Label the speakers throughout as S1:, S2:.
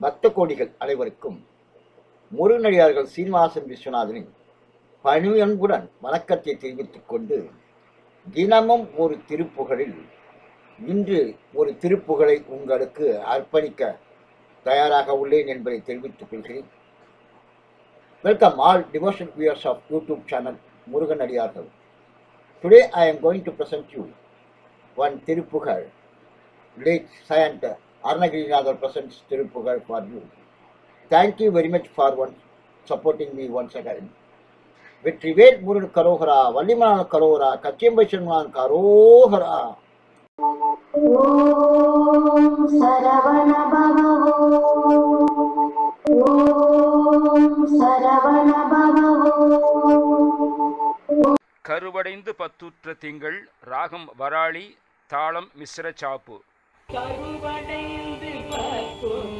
S1: பக்த கோடிகள் அனைவருக்கும் முருகனடியார்கள் சீனிவாசன் விஸ்வநாதனின் பணியன்புடன் வணக்கத்தை தெரிவித்துக் கொண்டு தினமும் ஒரு திருப்புகழில் இன்று ஒரு திருப்புகழை உங்களுக்கு அர்ப்பணிக்க தயாராக உள்ளேன் என்பதை தெரிவித்துக் கொள்கிறேன். Welcome all devotion viewers of YouTube channel Murugan அடியார்கள் today I am going to present you one Thiruppugazh late saint Arnagirinathar presents Thiruppugazh for you. Thank you very much for one supporting me once again. Vetrivel Murugan கரோகரா வள்ளிமலான கரோகரா கச்சியம்பை செல்வான் கரோகரா
S2: ஓம் சரவண பவோ ஓம் சரவண பவோ
S3: கருவடைந்து பத்துற்ற திங்கள் ராகம் வராளி தாளம் மிஸ்ர சாப்பு
S4: கருவடைந்து பார்க்கும்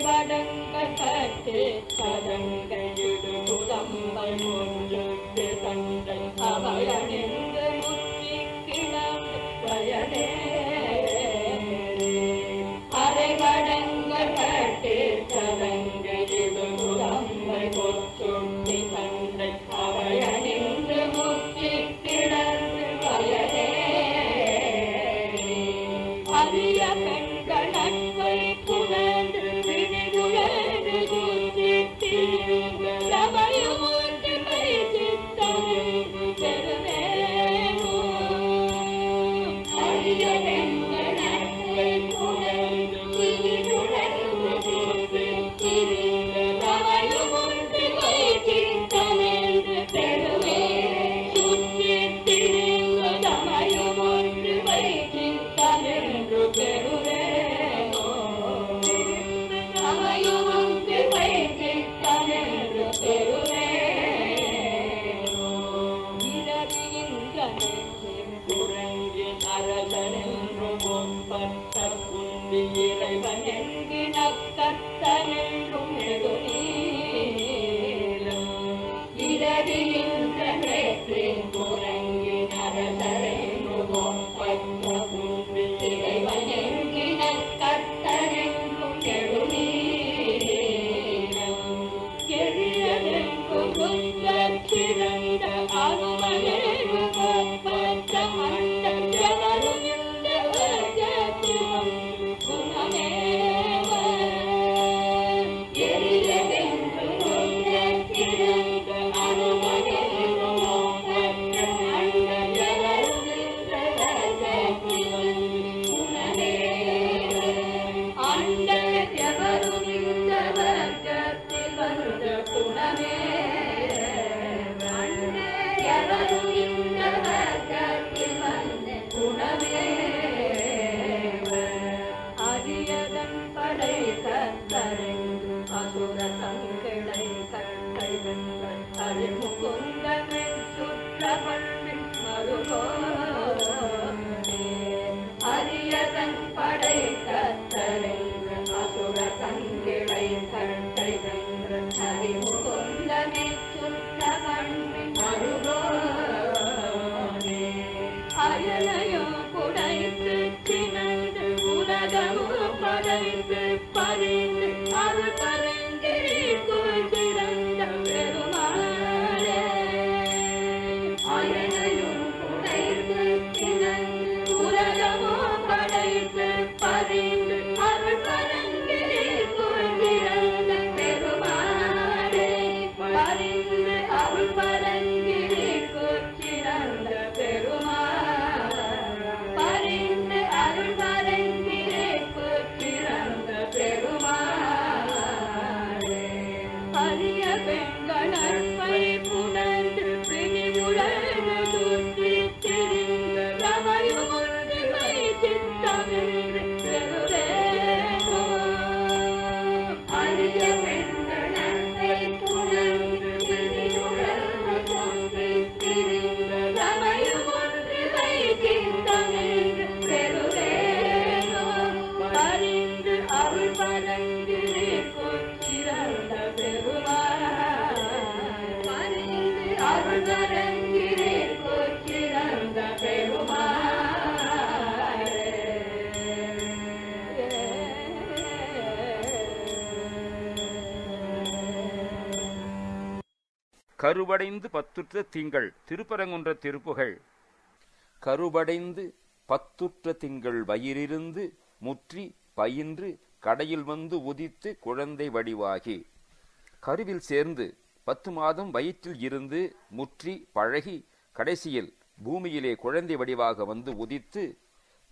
S4: அரைவடங்க கட்டு கதங்கையிடு புதம்பல் முன்னுக்கு தந்தை அவையணிந்து முற்றி கிடந்து பயனே அரைவடங்க கட்டு கதங்கையிடு புதம்பை கொத்துண்டி குரங்கி ஒப்பற்ற குந்தி இறைவன் என்கிற கர்த்தனென்றும் நெடுநீளம். படைத்து பறிந்து அருள் பரங்கிரி
S3: கருவடைந்து பத்துற்ற திங்கள் திருப்பரங்குன்ற திருப்புகழ் கருவடைந்து பத்துற்ற திங்கள் வயிறிருந்து முற்றி பயின்று கடையில் வந்து உதித்து குழந்தை வடிவாகி. கருவில் சேர்ந்து பத்து மாதம் வயிற்றில் இருந்து முற்றி பழகி கடைசியில் பூமியிலே குழந்தை வடிவாக வந்து உதித்து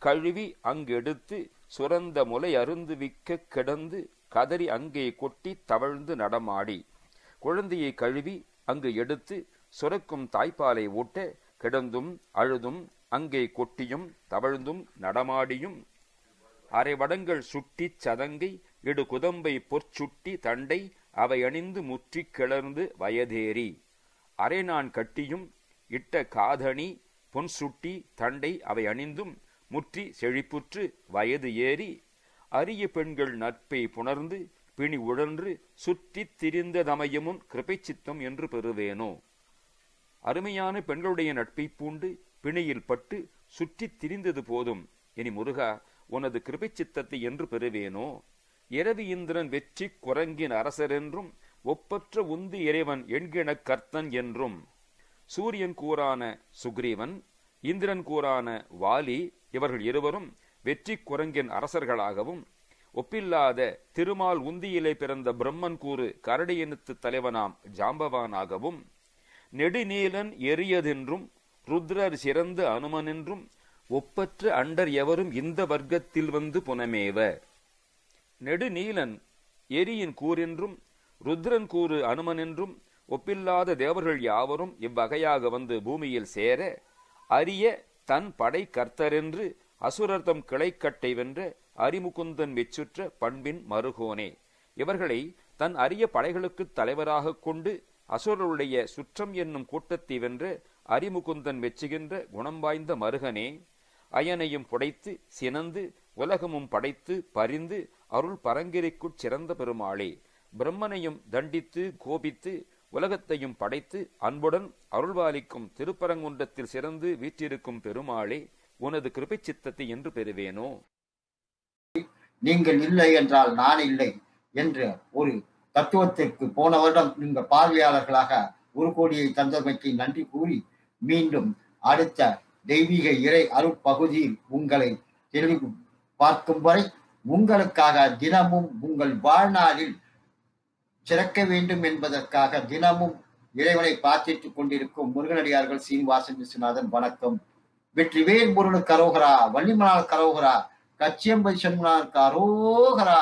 S3: கழுவி அங்கெடுத்து சுரந்த முலை அருந்து விக்க கிடந்து கதறி அங்கே கொட்டி தவழ்ந்து நடமாடி. குழந்தையை கழுவி அங்கு எடுத்து சுரக்கும் தாய்ப்பாலை ஊட்ட கிடந்தும் அழுதும் அங்கே கொட்டியும் தவழ்ந்தும் நடமாடியும் அரைவடங்கள் சுட்டிச் சதங்கை இடு குதம்பை பொற்சுட்டி தண்டை அவை அணிந்து முற்றிக் கிளர்ந்து வயதேறி. அரை நான் கட்டியும் இட்ட காதணி பொன் சுட்டி தண்டை அவை அணிந்தும் முற்றி செழிப்புற்று வயது ஏறி. அரிய பெண்கள் நட்பை புணர்ந்து பிணி உழன்று சுற்றித் திரிந்ததமையமுன் கிருபை சித்தம் என்று பெறுவேனோ. அருமையான பெண்களுடைய நட்பை பூண்டு பிணையில் பட்டு சுற்றித் திரிந்தது போதும். இனி முருகா உனது கிருபை சித்தத்தை என்று பெறுவேனோ? இரவி இந்திரன் வெற்றி குரங்கின் அரசரென்றும் ஒப்பற்ற உந்து இறைவன் எண்கிண கர்த்தன் என்றும். சூரியன் கூறான சுக்ரீவன் இந்திரன் கூறான வாலி இவர்கள் இருவரும் வெற்றி குரங்கின் அரசர்களாகவும் ஒப்பில்லாத திருமால் உந்தியிலே பிறந்த பிரம்மன் கூறு கரடியினத்து தலைவனாம் ஜாம்பவானாகவும் நெடுநீலன் எரியதென்றும் ருத்ரர் சிறந்த அனுமனென்றும் ஒப்பற்ற அண்டர் எவரும் இந்த வர்க்கத்தில் வந்து புனமேவ. நெடுநீலன் எரியின் கூறென்றும் ருத்ரன் கூறு அனுமனென்றும் ஒப்பில்லாத தேவர்கள் யாவரும் இவ்வகையாக வந்து பூமியில் சேர அரிய தன் படை கர்த்தரென்று அசுரர்தம் கிளைக்கட்டை வென்ற அரிமுகுந்தன் வெச்சுற்ற பண்பின் மருகோனே. இவர்களை தன் அரிய படைகளுக்குத் தலைவராகக் கொண்டு அசுரருடைய சுற்றம் என்னும் கூட்டத்தை வென்ற அரிமுகுந்தன் வெச்சுகின்ற குணம் வாய்ந்த மருகனே அயனையும் புடைத்து சினந்து உலகமும் படைத்து பரிந்து அருள் பரங்கிரிக்குச் சிறந்த பெருமாளே. பிரம்மனையும் தண்டித்து கோபித்து உலகத்தையும் படைத்து அன்புடன் அருள்வாலிக்கும் திருப்பரங்குன்றத்தில் சிறந்து வீற்றிருக்கும் பெருமாளே உனது கிருபை சித்தத்தை என்று பெறுவேனோ?
S1: நீங்கள் இல்லை என்றால் நான் இல்லை என்ற ஒரு தத்துவத்திற்கு போன வருடம் நீங்கள் பார்வையாளர்களாக ஒரு கோடியை தந்தமைக்கு நன்றி கூறி மீண்டும் அடுத்த தெய்வீக இறை அருட்பகுதியில் உங்களை தெளிவு பார்க்கும் வரை உங்களுக்காக தினமும் உங்கள் வாழ்நாளில் சிறக்க வேண்டும் என்பதற்காக தினமும் இறைவனை பார்த்திட்டுக் கொண்டிருக்கும் முருகனடியார்கள் சீனிவாசன் விஸ்வநாதன் வணக்கம். வெற்றிவேல் முருகன் கரோகரா வள்ளிமலால் கரோகரா கச்சியம்பை சண்முனாருக்கு அரோகரா